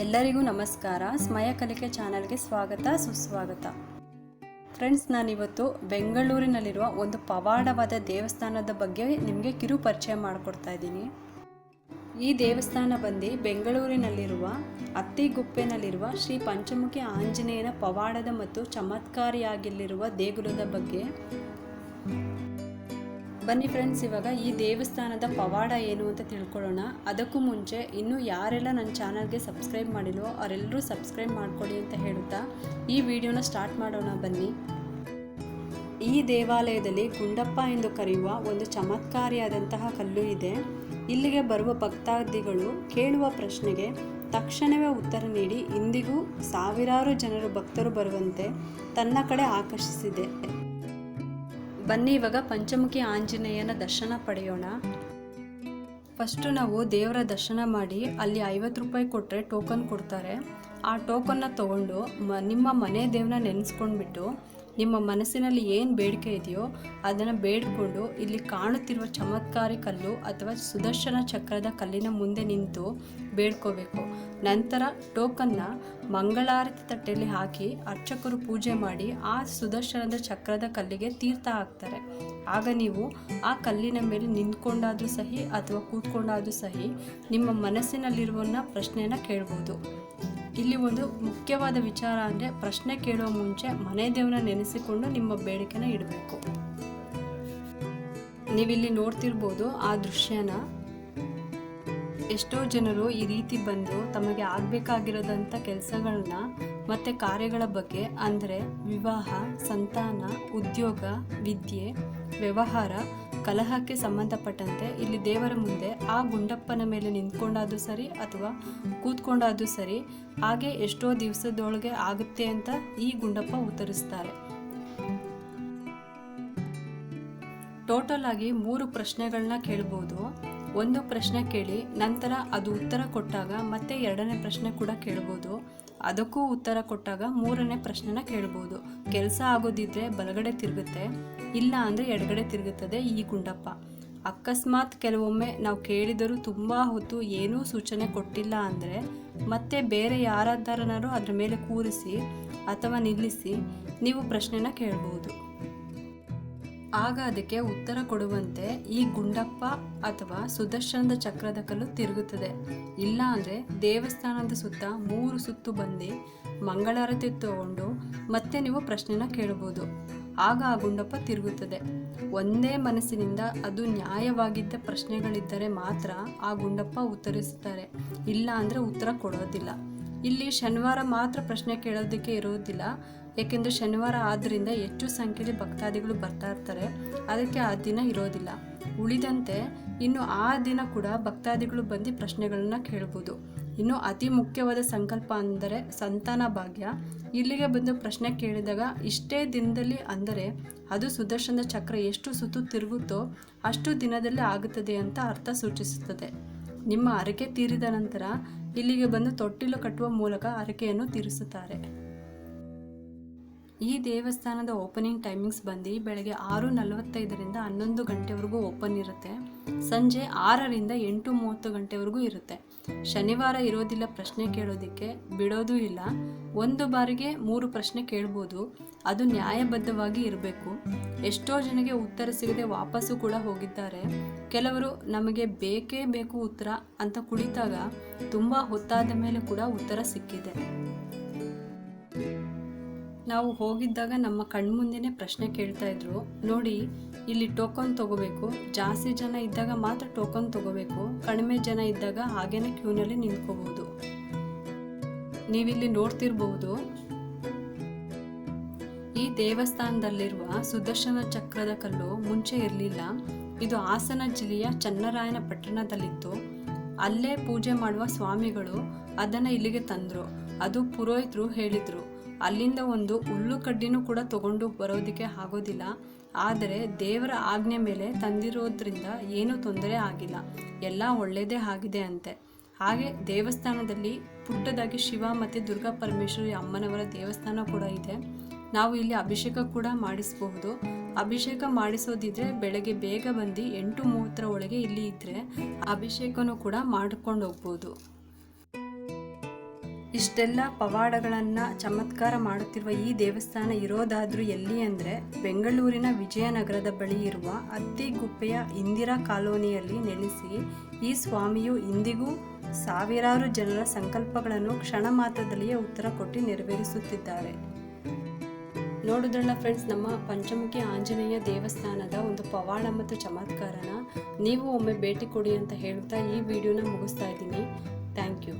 ಎಲ್ಲರಿಗೂ ನಮಸ್ಕಾರ. ಸ್ಮಯ ಕಲಿಕೆ ಚಾನಲ್ಗೆ ಸ್ವಾಗತ, ಸುಸ್ವಾಗತ. ಫ್ರೆಂಡ್ಸ್, ನಾನಿವತ್ತು ಬೆಂಗಳೂರಿನಲ್ಲಿರುವ ಒಂದು ಪವಾಡವಾದ ದೇವಸ್ಥಾನದ ಬಗ್ಗೆ ನಿಮಗೆ ಕಿರು ಪರಿಚಯ ಮಾಡಿಕೊಡ್ತಾ ಇದ್ದೀನಿ. ಈ ದೇವಸ್ಥಾನ ಬಂದು ಬೆಂಗಳೂರಿನಲ್ಲಿರುವ ಅತ್ತಿಗುಪ್ಪೆನಲ್ಲಿರುವ ಶ್ರೀ ಪಂಚಮುಖಿ ಆಂಜನೇಯನ ಪವಾಡದ ಮತ್ತು ಚಮತ್ಕಾರಿಯಾಗಿಲ್ಲಿರುವ ದೇಗುಲದ ಬಗ್ಗೆ ಬನ್ನಿ ಫ್ರೆಂಡ್ಸ್ ಇವಾಗ ಈ ದೇವಸ್ಥಾನದ ಪವಾಡ ಏನು ಅಂತ ತಿಳ್ಕೊಳ್ಳೋಣ. ಅದಕ್ಕೂ ಮುಂಚೆ ಇನ್ನೂ ಯಾರೆಲ್ಲ ನನ್ನ ಚಾನಲ್ಗೆ ಸಬ್ಸ್ಕ್ರೈಬ್ ಮಾಡಿಲ್ವೋ ಅವರೆಲ್ಲರೂ ಸಬ್ಸ್ಕ್ರೈಬ್ ಮಾಡ್ಕೊಳ್ಳಿ ಅಂತ ಹೇಳುತ್ತಾ ಈ ವಿಡಿಯೋನ ಸ್ಟಾರ್ಟ್ ಮಾಡೋಣ ಬನ್ನಿ. ಈ ದೇವಾಲಯದಲ್ಲಿ ಗುಂಡಪ್ಪ ಎಂದು ಕರೆಯುವ ಒಂದು ಚಮತ್ಕಾರಿಯಾದಂತಹ ಕಲ್ಲು ಇದೆ. ಇಲ್ಲಿಗೆ ಬರುವ ಭಕ್ತಾದಿಗಳು ಕೇಳುವ ಪ್ರಶ್ನೆಗೆ ತಕ್ಷಣವೇ ಉತ್ತರ ನೀಡಿ, ಇಂದಿಗೂ ಸಾವಿರಾರು ಜನರು ಭಕ್ತರು ಬರುವಂತೆ ತನ್ನ ಕಡೆ ಆಕರ್ಷಿಸಿದೆ. ಬನ್ನಿ ಇವಾಗ ಪಂಚಮುಖಿ ಆಂಜನೇಯನ ದರ್ಶನ ಪಡೆಯೋಣ. ಫಸ್ಟು ನಾವು ದೇವರ ದರ್ಶನ ಮಾಡಿ ಅಲ್ಲಿ ಐವತ್ತು ರೂಪಾಯಿ ಕೊಟ್ಟರೆ ಟೋಕನ್ ಕೊಡ್ತಾರೆ. ಆ ಟೋಕನ್ನ ತೊಗೊಂಡು ಮ, ನಿಮ್ಮ ಮನೆ ದೇವ್ರನ್ನ ನೆನೆಸ್ಕೊಂಡ್ಬಿಟ್ಟು ನಿಮ್ಮ ಮನಸ್ಸಿನಲ್ಲಿ ಏನು ಬೇಡಿಕೆ ಇದೆಯೋ ಅದನ್ನು ಬೇಡಿಕೊಂಡು ಇಲ್ಲಿ ಕಾಣುತ್ತಿರುವ ಚಮತ್ಕಾರಿ ಕಲ್ಲು ಅಥವಾ ಸುದರ್ಶನ ಚಕ್ರದ ಕಲ್ಲಿನ ಮುಂದೆ ನಿಂತು ಬೇಡ್ಕೋಬೇಕು. ನಂತರ ಟೋಕನ್ನ ಮಂಗಳಾರತಿ ತಟ್ಟೆಯಲ್ಲಿ ಹಾಕಿ ಅರ್ಚಕರು ಪೂಜೆ ಮಾಡಿ ಆ ಸುದರ್ಶನದ ಚಕ್ರದ ಕಲ್ಲಿಗೆ ತೀರ್ಥ ಹಾಕ್ತಾರೆ. ಆಗ ನೀವು ಆ ಕಲ್ಲಿನ ಮೇಲೆ ನಿಂತ್ಕೊಂಡಾದ್ರೂ ಸಹಿ ಅಥವಾ ಕೂತ್ಕೊಂಡಾದ್ರೂ ಸಹಿ ನಿಮ್ಮ ಮನಸ್ಸಿನಲ್ಲಿರುವನ್ನ ಪ್ರಶ್ನೆನ ಕೇಳ್ಬೋದು. ಇಲ್ಲಿ ಒಂದು ಮುಖ್ಯವಾದ ವಿಚಾರ ಅಂದರೆ ಪ್ರಶ್ನೆ ಕೇಳುವ ಮುಂಚೆ ಮನೆ ದೇವನ ನೆನೆಸಿಕೊಂಡು ನಿಮ್ಮ ಬೇಡಿಕೆನ ಇಡಬೇಕು. ನೀವಿಲ್ಲಿ ನೋಡ್ತಿರ್ಬೋದು ಆ ದೃಶ್ಯನ. ಎಷ್ಟೋ ಜನರು ಈ ರೀತಿ ಬಂದು ತಮಗೆ ಆಗಬೇಕಾಗಿರೋದಂಥ ಕೆಲಸಗಳನ್ನ ಮತ್ತು ಕಾರ್ಯಗಳ ಬಗ್ಗೆ ಅಂದರೆ ವಿವಾಹ, ಸಂತಾನ, ಉದ್ಯೋಗ, ವಿದ್ಯೆ, ವ್ಯವಹಾರ, ಕಲಹಕ್ಕೆ ಸಂಬಂಧಪಟ್ಟಂತೆ ಇಲ್ಲಿ ದೇವರ ಮುಂದೆ ಆ ಗುಂಡಪ್ಪನ ಮೇಲೆ ನಿಂತ್ಕೊಂಡಾದ್ರೂ ಸರಿ ಅಥವಾ ಕೂತ್ಕೊಂಡಾದ್ರೂ ಸರಿ ಹಾಗೆ ಎಷ್ಟೋ ದಿವಸದೊಳಗೆ ಆಗುತ್ತೆ ಅಂತ ಈ ಗುಂಡಪ್ಪ ಉತ್ತರಿಸ್ತಾರೆ. ಟೋಟಲ್ ಆಗಿ ಮೂರು ಪ್ರಶ್ನೆಗಳನ್ನ ಕೇಳ್ಬೋದು. ಒಂದು ಪ್ರಶ್ನೆ ಕೇಳಿ, ನಂತರ ಅದು ಉತ್ತರ ಕೊಟ್ಟಾಗ ಮತ್ತೆ ಎರಡನೇ ಪ್ರಶ್ನೆ ಕೂಡ ಕೇಳ್ಬೋದು. ಅದಕ್ಕೂ ಉತ್ತರ ಕೊಟ್ಟಾಗ ಮೂರನೇ ಪ್ರಶ್ನೆನ ಕೇಳ್ಬೋದು. ಕೆಲಸ ಆಗೋದಿದ್ರೆ ಬಲಗಡೆ ತಿರುಗುತ್ತೆ, ಇಲ್ಲ ಅಂದರೆ ಎಡಗಡೆ ತಿರುಗುತ್ತದೆ ಈ ಗುಂಡಪ್ಪ. ಅಕಸ್ಮಾತ್ ಕೆಲವೊಮ್ಮೆ ನಾವು ಕೇಳಿದರೂ ತುಂಬ ಹೊತ್ತು ಏನೂ ಸೂಚನೆ ಕೊಟ್ಟಿಲ್ಲ ಅಂದರೆ ಮತ್ತೆ ಬೇರೆ ಯಾರಾದರೂ ಅದರ ಮೇಲೆ ಕೂರಿಸಿ ಅಥವಾ ನಿಲ್ಲಿಸಿ ನೀವು ಪ್ರಶ್ನೆನ ಕೇಳ್ಬೋದು. ಆಗ ಅದಕ್ಕೆ ಉತ್ತರ ಕೊಡುವಂತೆ ಈ ಗುಂಡಪ್ಪ ಅಥವಾ ಸುದರ್ಶನದ ಚಕ್ರದ ಕಲ್ಲು ತಿರುಗುತ್ತದೆ. ಇಲ್ಲ ಅಂದರೆ ದೇವಸ್ಥಾನದ ಸುತ್ತ ಮೂರು ಸುತ್ತು ಬಂದು ಮಂಗಳಾರತಿ ತಗೊಂಡು ಮತ್ತೆ ನೀವು ಪ್ರಶ್ನೆನ ಕೇಳಬಹುದು ಆಗ ಆ ಗುಂಡಪ್ಪ ತಿರುಗುತ್ತದೆ. ಒಂದೇ ಮನಸ್ಸಿನಿಂದ ಅದು ನ್ಯಾಯವಾಗಿದ್ದ ಪ್ರಶ್ನೆಗಳಿದ್ದರೆ ಮಾತ್ರ ಆ ಗುಂಡಪ್ಪ ಉತ್ತರಿಸುತ್ತಾರೆ. ಇಲ್ಲ ಅಂದರೆ ಉತ್ತರ ಕೊಡೋದಿಲ್ಲ. ಇಲ್ಲಿ ಶನಿವಾರ ಮಾತ್ರ ಪ್ರಶ್ನೆ ಕೇಳೋದಕ್ಕೆ ಇರೋದಿಲ್ಲ. ಏಕೆಂದರೆ ಶನಿವಾರ ಆದ್ದರಿಂದ ಹೆಚ್ಚು ಸಂಖ್ಯೆಯಲ್ಲಿ ಭಕ್ತಾದಿಗಳು ಬರ್ತಾ ಇರ್ತಾರೆ. ಅದಕ್ಕೆ ಆ ದಿನ ಇರೋದಿಲ್ಲ. ಉಳಿದಂತೆ ಇನ್ನು ಆ ದಿನ ಕೂಡ ಭಕ್ತಾದಿಗಳು ಬಂದು ಪ್ರಶ್ನೆಗಳನ್ನು ಕೇಳ್ಬೋದು. ಇನ್ನು ಅತಿ ಮುಖ್ಯವಾದ ಸಂಕಲ್ಪ ಅಂದರೆ ಸಂತಾನ ಭಾಗ್ಯ. ಇಲ್ಲಿಗೆ ಬಂದು ಪ್ರಶ್ನೆ ಕೇಳಿದಾಗ ಇಷ್ಟೇ ದಿನದಲ್ಲಿ ಅಂದರೆ ಅದು ಸುದರ್ಶನ ಚಕ್ರ ಎಷ್ಟು ಸುತ್ತು ತಿರುಗುತ್ತೋ ಅಷ್ಟು ದಿನದಲ್ಲಿ ಆಗುತ್ತದೆ ಅಂತ ಅರ್ಥ ಸೂಚಿಸುತ್ತದೆ. ನಿಮ್ಮ ಅರಕೆ ತೀರಿದ ನಂತರ ಇಲ್ಲಿಗೆ ಬಂದು ತೊಟ್ಟಿಲು ಕಟ್ಟುವ ಮೂಲಕ ಅರಕೆಯನ್ನು ತೀರಿಸುತ್ತಾರೆ. ಈ ದೇವಸ್ಥಾನದ ಓಪನಿಂಗ್ ಟೈಮಿಂಗ್ಸ್ ಬಂದು ಬೆಳಗ್ಗೆ ಆರು ನಲವತ್ತೈದರಿಂದ ಹನ್ನೊಂದು ಗಂಟೆವರೆಗೂ ಓಪನ್ ಇರುತ್ತೆ. ಸಂಜೆ ಆರರಿಂದ ಎಂಟು ಮೂವತ್ತು ಗಂಟೆವರೆಗೂ ಇರುತ್ತೆ. ಶನಿವಾರ ಇರೋದಿಲ್ಲ ಪ್ರಶ್ನೆ ಕೇಳೋದಕ್ಕೆ, ಬಿಡೋದೂ ಇಲ್ಲ. ಒಂದು ಬಾರಿಗೆ ಮೂರು ಪ್ರಶ್ನೆ ಕೇಳ್ಬೋದು. ಅದು ನ್ಯಾಯಬದ್ಧವಾಗಿ ಇರಬೇಕು. ಎಷ್ಟೋ ಜನಗೆ ಉತ್ತರ ಸಿಗದೆ ವಾಪಸ್ಸು ಕೂಡ ಹೋಗಿದ್ದಾರೆ. ಕೆಲವರು ನಮಗೆ ಬೇಕೇ ಬೇಕು ಉತ್ತರ ಅಂತ ಕುಳಿತಾಗ ತುಂಬ ಹೊತ್ತಾದ ಮೇಲೆ ಕೂಡ ಉತ್ತರ ಸಿಕ್ಕಿದೆ. ನಾವು ಹೋಗಿದ್ದಾಗ ನಮ್ಮ ಕಣ್ಮುಂದೆನೇ ಪ್ರಶ್ನೆ ಕೇಳ್ತಾ ಇದ್ರು. ನೋಡಿ, ಇಲ್ಲಿ ಟೋಕನ್ ತಗೋಬೇಕು. ಜಾಸ್ತಿ ಜನ ಇದ್ದಾಗ ಮಾತ್ರ ಟೋಕನ್ ತಗೋಬೇಕು. ಕಡಿಮೆ ಜನ ಇದ್ದಾಗ ಹಾಗೇನೆ ಕ್ಯೂನಲ್ಲಿ ನಿಂತ್ಕೋಬಹುದು. ನೀವಿಲ್ಲಿ ನೋಡ್ತಿರ್ಬಹುದು ಈ ದೇವಸ್ಥಾನದಲ್ಲಿರುವ ಸುದರ್ಶನ ಚಕ್ರದ ಕಲ್ಲು ಮುಂಚೆ ಇರಲಿಲ್ಲ. ಇದು ಹಾಸನ ಜಿಲ್ಲೆಯ ಚನ್ನರಾಯನ ಪಟ್ಟಣದಲ್ಲಿತ್ತು ಅಲ್ಲೇ ಪೂಜೆ ಮಾಡುವ ಸ್ವಾಮಿಗಳು ಅದನ್ನು ಇಲ್ಲಿಗೆ ತಂದರು. ಅದು ಪುರೋಹಿತರು ಹೇಳಿದರು. ಅಲ್ಲಿಂದ ಒಂದು ಹುಲ್ಲು ಕಡ್ಡಿನೂ ಕೂಡ ತಗೊಂಡು ಬರೋದಕ್ಕೆ ಆಗೋದಿಲ್ಲ. ಆದರೆ ದೇವರ ಆಜ್ಞೆ ಮೇಲೆ ತಂದಿರೋದ್ರಿಂದ ಏನೂ ತೊಂದರೆ ಆಗಿಲ್ಲ. ಎಲ್ಲ ಒಳ್ಳೆಯದೇ ಆಗಿದೆ ಅಂತೆ. ಹಾಗೆ ದೇವಸ್ಥಾನದಲ್ಲಿ ಪುಟ್ಟದಾಗಿ ಶಿವ ಮತ್ತು ದುರ್ಗಾ ಪರಮೇಶ್ವರಿ ಅಮ್ಮನವರ ದೇವಸ್ಥಾನ ಕೂಡ ಇದೆ. ನಾವು ಇಲ್ಲಿ ಅಭಿಷೇಕ ಕೂಡ ಮಾಡಿಸಬಹುದು. ಅಭಿಷೇಕ ಮಾಡಿಸೋದಿದ್ರೆ ಬೆಳಗ್ಗೆ ಬೇಗ ಬಂದು ಎಂಟು ಮೂವತ್ತರ ಒಳಗೆ ಇಲ್ಲಿ ಇದ್ದರೆ ಅಭಿಷೇಕನೂ ಕೂಡ ಮಾಡ್ಕೊಂಡು ಹೋಗ್ಬೋದು. ಇಷ್ಟೆಲ್ಲ ಪವಾಡಗಳನ್ನು ಚಮತ್ಕಾರ ಮಾಡುತ್ತಿರುವ ಈ ದೇವಸ್ಥಾನ ಇರೋದಾದರೂ ಎಲ್ಲಿ ಅಂದರೆ ಬೆಂಗಳೂರಿನ ವಿಜಯನಗರದ ಬಳಿ ಇರುವ ಅತ್ತಿಗುಪ್ಪೆಯ ಇಂದಿರಾ ಕಾಲೋನಿಯಲ್ಲಿ ನೆಲೆಸಿ ಈ ಸ್ವಾಮಿಯು ಇಂದಿಗೂ ಸಾವಿರಾರು ಜನರ ಸಂಕಲ್ಪಗಳನ್ನು ಕ್ಷಣ ಮಾತ್ರದಲ್ಲಿಯೇ ಉತ್ತರ ಕೊಟ್ಟು ನೆರವೇರಿಸುತ್ತಿದ್ದಾರೆ. ನೋಡಿದ್ರಲ್ಲ ಫ್ರೆಂಡ್ಸ್ ನಮ್ಮ ಪಂಚಮುಖಿ ಆಂಜನೇಯ ದೇವಸ್ಥಾನದ ಒಂದು ಪವಾಡ ಮತ್ತು ಚಮತ್ಕಾರನ ನೀವು ಒಮ್ಮೆ ಭೇಟಿ ಕೊಡಿ ಅಂತ ಹೇಳ್ತಾ ಈ ವಿಡಿಯೋನ ಮುಗಿಸ್ತಾ ಇದ್ದೀನಿ. Thank you